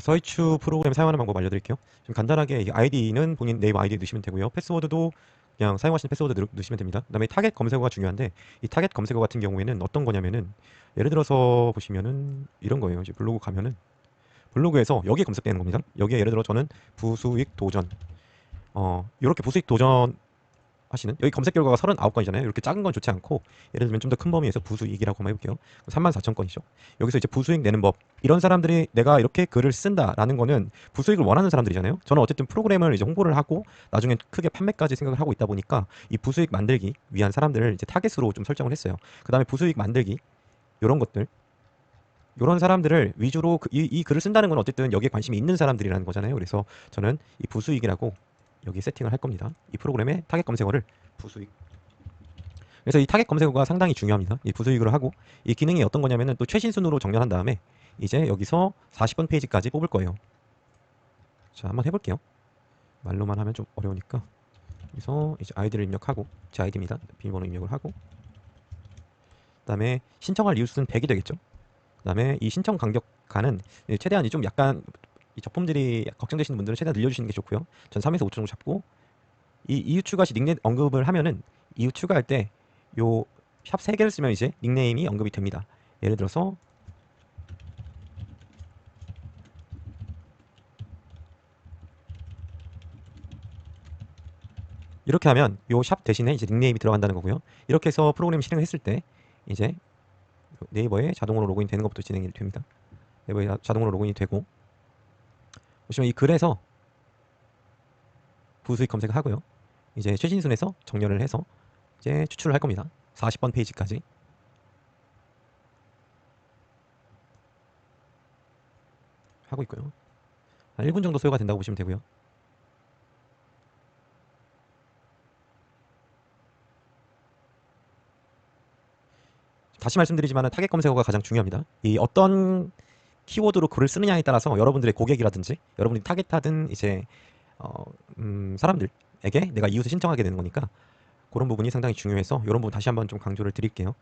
서이추 프로그램 사용하는 방법 알려드릴게요. 좀 간단하게 이 아이디는 본인 네이버 아이디 넣으시면 되고요. 패스워드도 그냥 사용하시는 패스워드 넣- 넣으시면 됩니다. 그 다음에 타겟 검색어가 중요한데 이 타겟 검색어 같은 경우에는 어떤 거냐면은 예를 들어서 보시면은 이런 거예요. 이제 블로그 가면은 블로그에서 여기에 검색되는 겁니다. 여기에 예를 들어 저는 부수익 도전 어 이렇게 부수익 도전 하시는 여기 검색 결과가 39건이잖아요. 이렇게 작은 건 좋지 않고 예를 들면 좀 더 큰 범위에서 부수익이라고 한번 해볼게요. 34,000건이죠. 여기서 이제 부수익 내는 법 이런 사람들이 내가 이렇게 글을 쓴다라는 거는 부수익을 원하는 사람들이잖아요. 저는 어쨌든 프로그램을 이제 홍보를 하고 나중에 크게 판매까지 생각을 하고 있다 보니까 이 부수익 만들기 위한 사람들을 이제 타겟으로 좀 설정을 했어요. 그 다음에 부수익 만들기 이런 것들 이런 사람들을 위주로 그- 이, 이 글을 쓴다는 건 어쨌든 여기에 관심이 있는 사람들이라는 거잖아요. 그래서 저는 이 부수익이라고 여기 세팅을 할 겁니다. 이 프로그램의 타겟 검색어를 부수익. 그래서 이 타겟 검색어가 상당히 중요합니다. 이 부수익으로 하고 이 기능이 어떤 거냐면은 또 최신 순으로 정렬한 다음에 이제 여기서 40번 페이지까지 뽑을 거예요. 자, 한번 해볼게요. 말로만 하면 좀 어려우니까. 그래서 이제 아이디를 입력하고 제 아이디입니다. 비밀번호 입력을 하고 그다음에 신청할 이웃은 100이 되겠죠. 그다음에 이 신청 간격간은 최대한 좀 약간 이 적품들이 걱정되시는 분들은 최대한 늘려주시는 게 좋고요. 전 3에서 5초 정도 잡고 이 이웃 추가 시 닉네임 언급을 하면은 이웃 추가할 때 요 샵 3개를 쓰면 이제 닉네임이 언급이 됩니다. 예를 들어서 이렇게 하면 요 샵 대신에 이제 닉네임이 들어간다는 거고요. 이렇게 해서 프로그램 실행했을 때 이제 네이버에 자동으로 로그인 되는 것부터 진행이 됩니다. 네이버에 자- 자동으로 로그인이 되고 보시면 이 글에서 부수익 검색을 하고요. 이제 최신순에서 정렬을 해서 이제 추출을 할 겁니다. 40번 페이지까지. 하고 있고요. 한 1분 정도 소요가 된다고 보시면 되고요. 다시 말씀드리지만 타겟 검색어가 가장 중요합니다. 이 어떤 키워드로 글을 쓰느냐에 따라서 여러분들의 고객이라든지 여러분이 타겟하든 이제 어, 음, 사람들에게 내가 이웃을 신청하게 되는 거니까 그런 부분이 상당히 중요해서 이런 부분 다시 한번 좀 강조를 드릴게요.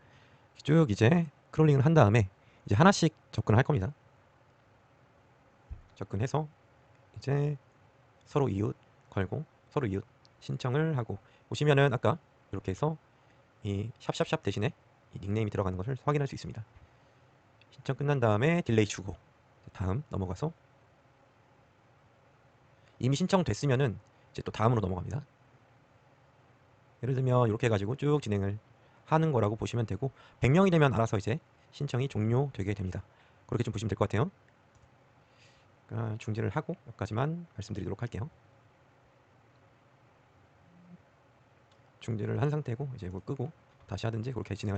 쭉 이제 크롤링을 한 다음에 이제 하나씩 접근을 할 겁니다. 접근해서 이제 서로 이웃 걸고 서로 이웃 신청을 하고 보시면은 아까 이렇게 해서 이 샵샵샵 대신에 이 닉네임이 들어가는 것을 확인할 수 있습니다. 신청 끝난 다음에 딜레이 주고 다음 넘어가서 이미 신청됐으면은 이제 또 다음으로 넘어갑니다. 예를 들면 이렇게 해가지고 쭉 진행을 하는 거라고 보시면 되고 100명이 되면 알아서 이제 신청이 종료되게 됩니다. 그렇게 좀 보시면 될 것 같아요. 중지를 하고 여기까지만 말씀드리도록 할게요. 중지를 한 상태고 이제 이걸 끄고 다시 하든지 그렇게 진행.